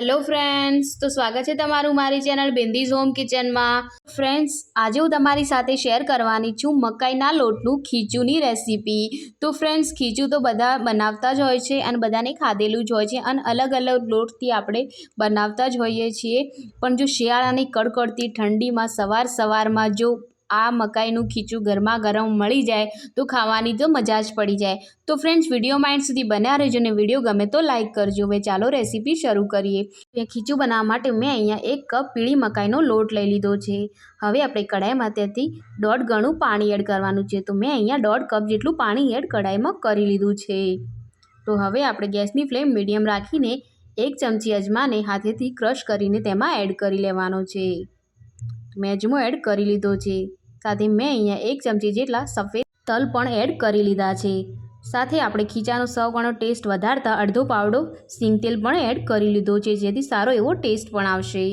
Hello friends તો સ્વાગત છે તમારું મારી ચેનલ બિંદીઝ હોમ કિચનમાં. ફ્રેન્ડ્સ આજે હું તમારી સાથે શેર કરવાની છું મકાઈના લોટનું ખીચુંની રેસીપી તો ફ્રેન્ડ્સ ખીચું તો બધા બનાવતા જ હોય છે અને બધાને ખાધેલું જ હોય છે અને અલગ અલગ લોટથી આપણે બનાવતા જ હોઈએ છીએ. પણ જો શિયાળાની કડકડતી ઠંડીમાં સવાર સવારમાં જો આ મકાઈનું ખીચું ગરમા ગરમ મળી જાય તો ખાવાની તો મજા જ પડી જાય. તો ફ્રેન્ડ્સ વીડિયો માઇન્ડ સુધી બન્યા રહેજો ને વીડિયો ગમે તો લાઇક કરજો. હવે ચાલો રેસીપી શરૂ કરીએ. ખીચું બનાવવા માટે મેં અહીંયા એક કપ પીળી મકાઈનો લોટ લઈ લીધો છે. હવે આપણે કઢાઈમાં ત્યાંથી દોઢ ગણું પાણી એડ કરવાનું છે. તો મેં અહીંયા દોઢ કપ જેટલું પાણી એડ કઢાઈમાં કરી લીધું છે. તો હવે આપણે ગેસની ફ્લેમ મીડિયમ રાખીને એક ચમચી અજમાને હાથેથી ક્રશ કરીને તેમાં એડ કરી લેવાનો છે. મેં અજમો એડ કરી લીધો છે. સાથે મેં અહીંયા એક ચમચી જેટલા સફેદ તલ પણ એડ કરી લીધા છે. સાથે આપણે ખીચાનો સૌગણો ટેસ્ટ વધારતા અડધો પાવડો સિંગ તેલ પણ એડ કરી લીધો છે, જેથી સારો એવો ટેસ્ટ પણ આવશે.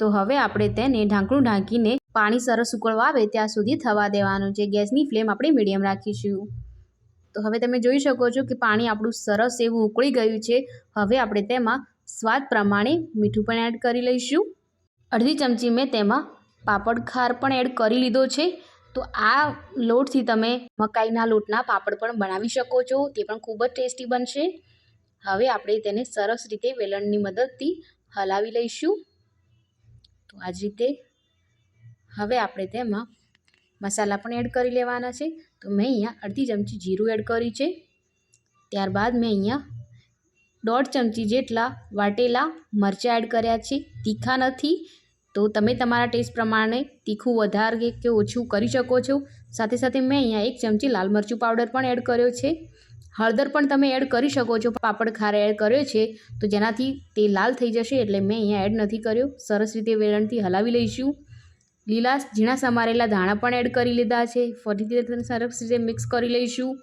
તો હવે આપણે તેને ઢાંકણું ઢાંકીને પાણી સરસ ઉકળવા આવે ત્યાં સુધી થવા દેવાનું છે. ગેસની ફ્લેમ આપણે મીડિયમ રાખીશું. તો હવે તમે જોઈ શકો છો કે પાણી આપણું સરસ એવું ઉકળી ગયું છે. હવે આપણે તેમાં સ્વાદ પ્રમાણે મીઠું પણ એડ કરી લઈશું. અડધી ચમચી મેં તેમાં પાપડ ખાર પણ એડ કરી લીધો છે. તો આ લોટથી તમે મકાઈના લોટના પાપડ પણ બનાવી શકો છો. તે પણ ખૂબ જ ટેસ્ટી બનશે. હવે આપણે તેને સરસ રીતે વેલણની મદદથી હલાવી લઈશું. તો આ જ રીતે હવે આપણે તેમાં મસાલા પણ એડ કરી લેવાના છે. તો મેં અહીંયા અડધી ચમચી જીરું એડ કરી છે. ત્યારબાદ મેં અહીંયા દોઢ ચમચી જેટલા વાટેલા મરચાં એડ કર્યા છે. તીખા નથી. તો તમે તમારા ટેસ્ટ પ્રમાણે તીખું વધારે કે ઓછું કરી શકો છો. સાથે સાથે મેં અહીંયા એક ચમચી લાલ મરચું પાવડર પણ એડ કર્યો છે. હળદર પણ તમે એડ કરી શકો છો. પાપડ ખારે એડ કર્યો છે. તો જેનાથી તે લાલ થઈ જશે એટલે મેં અહીંયા એડ નથી કર્યો. સરસ રીતે વેલણથી હલાવી લઈશું. લીલા ઝીણા સમારેલા ધાણા પણ એડ કરી લીધા છે. ફરીથી સરસ રીતે મિક્સ કરી લઈશું.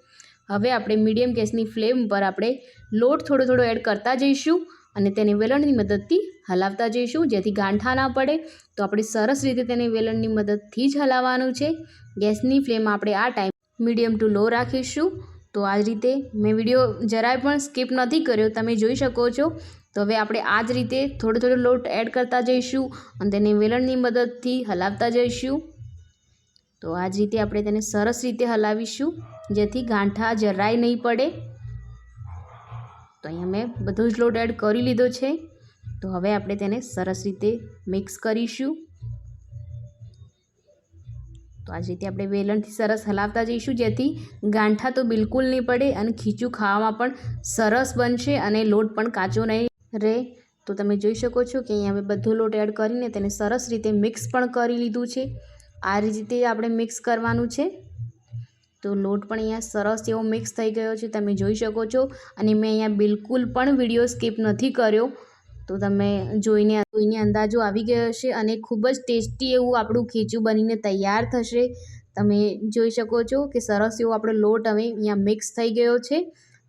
હવે આપણે મીડિયમ ગેસની ફ્લેમ પર આપણે લોટ થોડો થોડો એડ કરતા જઈશું. અને તેને વેલણની મદદથી હલાવતા જઈશું. જેથી ગાંઠા ના પડે, તો આપણે સરસ રીતે તેને વેલણની મદદથી જ હલાવવાનું છે. ગેસની ફ્લેમ આપણે આ ટાઈમ મીડિયમ ટુ લો રાખીશું. તો આ રીતે મેં વીડિયો જરાય પણ સ્કીપ નથી કર્યો. તમે જોઈ શકો છો. તો હવે આપણે આ જ રીતે થોડો થોડો લોટ એડ કરતા જઈશું અને તેને વેલણની મદદથી હલાવતા જઈશું. તો આ જ રીતે આપણે તેને સરસ રીતે હલાવીશું, જેથી ગાંઠા જરાય નહીં પડે. તો અહીંયા મેં બધો જ લોટ એડ કરી લીધો છે. તો હવે આપણે તેને સરસ રીતે મિક્સ કરીશું. તો આ રીતે આપણે વેલણથી સરસ હલાવતા જઈશું, જેથી ગાંઠા તો બિલકુલ નહીં પડે અને ખીચું ખાવામાં પણ સરસ બનશે અને લોટ પણ કાચો નહીં રહે. તો તમે જોઈ શકો છો કે અહીંયા અમે બધો લોટ એડ કરીને તેને સરસ રીતે મિક્સ પણ કરી લીધું છે. આ રીતે આપણે મિક્સ કરવાનું છે. તો લોટ પણ અહીંયા સરસ એવો મિક્સ થઈ ગયો છે, તમે જોઈ શકો છો. અને મેં અહીંયા બિલકુલ પણ વીડિયો સ્કીપ નથી કર્યો. તો તમે જોઈને જોઈને અંદાજો આવી ગયો હશે અને ખૂબ જ ટેસ્ટી એવું આપણું ખીચું બનીને તૈયાર થશે. તમે જોઈ શકો છો કે સરસ એવો આપણો લોટ હવે અહીંયા મિક્સ થઈ ગયો છે.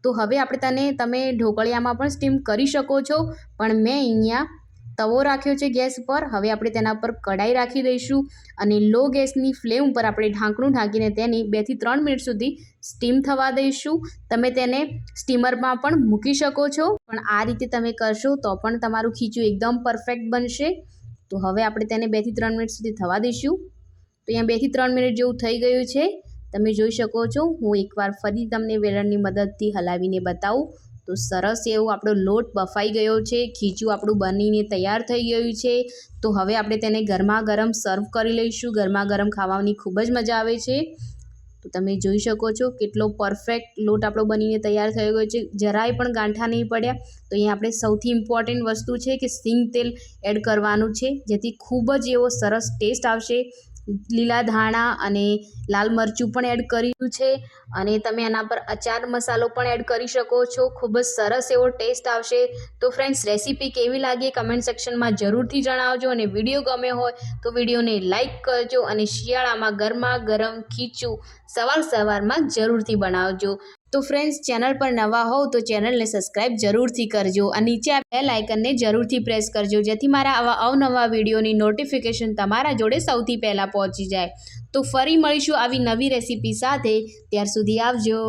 તો હવે આપણે તને, તમે ઢોકળિયામાં પણ સ્ટીમ કરી શકો છો. પણ મેં અહીંયા તવો રાખ્યો છે ગેસ પર. હવે આપણે તેના પર કઢાઈ રાખી દઈશું અને લો ગેસની ફ્લેમ ઉપર આપણે ઢાંકણું ઢાંકીને તેની બેથી ત્રણ મિનિટ સુધી સ્ટીમ થવા દઈશું. તમે તેને સ્ટીમરમાં પણ મૂકી શકો છો. પણ આ રીતે તમે કરશો તો પણ તમારું ખીચું એકદમ પરફેક્ટ બનશે. તો હવે આપણે તેને બેથી ત્રણ મિનિટ સુધી થવા દઈશું. તો અહીંયા બેથી ત્રણ મિનિટ જેવું થઈ ગયું છે. તમે જોઈ શકો છો, હું એકવાર ફરી તમને વેલણની મદદથી હલાવીને બતાવું. તો સરસ એવું આપણો લોટ બફાઈ ગયો છે, ખીચું આપણું બનીને તૈયાર થઈ ગયું છે. તો હવે આપણે તેને ગરમા ગરમ સર્વ કરી લઈશું. ગરમા ગરમ ખાવાની ખૂબ જ મજા આવે છે. તો તમે જોઈ શકો છો કેટલો પરફેક્ટ લોટ આપણો બનીને તૈયાર થઈ ગયો છે. જરાય પણ ગાંઠા નહીં પડ્યા. તો અહીંયા આપણે સૌથી ઇમ્પોર્ટન્ટ વસ્તુ છે કે સિંગ તેલ એડ કરવાનું છે, જેથી ખૂબ જ એવો સરસ ટેસ્ટ આવશે. લીલા ધાણા અને લાલ મરચું પણ એડ કર્યું છે અને તમે એના પર અચાર મસાલો પણ એડ કરી શકો છો. ખૂબ જ સરસ એવો ટેસ્ટ આવશે. તો ફ્રેન્ડ્સ, રેસીપી કેવી લાગી કમેન્ટ સેક્શનમાં જરૂરથી જણાવજો અને વીડિયો ગમે હોય તો વિડીયોને લાઇક કરજો અને શિયાળામાં ગરમા ગરમ ખીચું સવાર સવારમાં જરૂરથી બનાવજો. તો ફ્રેન્ડ્સ ચેનલ પર નવા હોવ તો ચેનલને સબસ્ક્રાઈબ જરૂરથી કરજો અને નીચે આ બેલ આઇકનને જરૂરથી પ્રેસ કરજો, જેથી મારા આવા અવનવા વિડીયોની નોટિફિકેશન તમારા જોડે સૌથી પહેલાં પહોંચી જાય. તો ફરી મળીશું આવી નવી રેસીપી સાથે. ત્યાર સુધી આવજો.